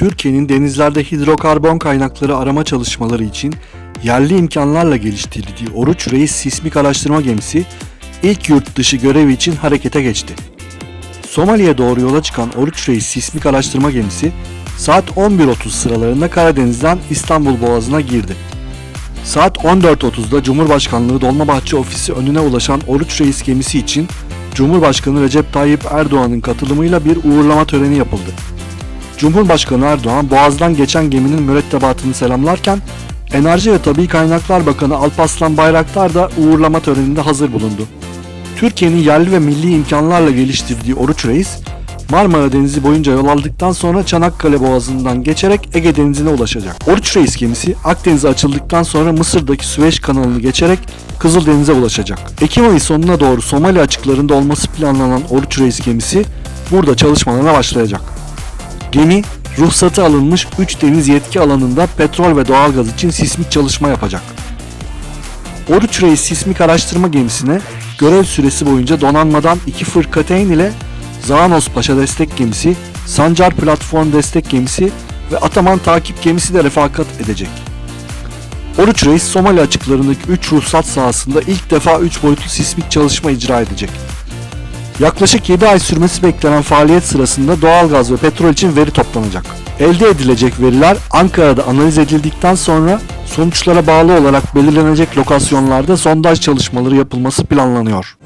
Türkiye'nin denizlerde hidrokarbon kaynakları arama çalışmaları için yerli imkanlarla geliştirdiği Oruç Reis sismik araştırma gemisi ilk yurt dışı görevi için harekete geçti. Somali'ye doğru yola çıkan Oruç Reis sismik araştırma gemisi saat 11.30 sıralarında Karadeniz'den İstanbul Boğazı'na girdi. Saat 14.30'da Cumhurbaşkanlığı Dolmabahçe Ofisi önüne ulaşan Oruç Reis gemisi için Cumhurbaşkanı Recep Tayyip Erdoğan'ın katılımıyla bir uğurlama töreni yapıldı. Cumhurbaşkanı Erdoğan Boğaz'dan geçen geminin mürettebatını selamlarken Enerji ve Tabi Kaynaklar Bakanı Alparslan Bayraktar da uğurlama töreninde hazır bulundu. Türkiye'nin yerli ve milli imkanlarla geliştirdiği Oruç Reis, Marmara Denizi boyunca yol aldıktan sonra Çanakkale Boğazı'ndan geçerek Ege Denizi'ne ulaşacak. Oruç Reis gemisi Akdeniz'e açıldıktan sonra Mısır'daki Süveyş kanalını geçerek Kızıldeniz'e ulaşacak. Ekim ayı sonuna doğru Somali açıklarında olması planlanan Oruç Reis gemisi burada çalışmalarına başlayacak. Gemi ruhsatı alınmış 3 deniz yetki alanında petrol ve doğalgaz için sismik çalışma yapacak. Oruç Reis sismik araştırma gemisine görev süresi boyunca donanmadan 2 fırkateyn ile Zaanos Paşa destek gemisi, Sancar platform destek gemisi ve Ataman takip gemisi de refakat edecek. Oruç Reis Somali açıklarındaki 3 ruhsat sahasında ilk defa 3 boyutlu sismik çalışma icra edecek. Yaklaşık 7 ay sürmesi beklenen faaliyet sırasında doğalgaz ve petrol için veri toplanacak. Elde edilecek veriler Ankara'da analiz edildikten sonra sonuçlara bağlı olarak belirlenecek lokasyonlarda sondaj çalışmaları yapılması planlanıyor.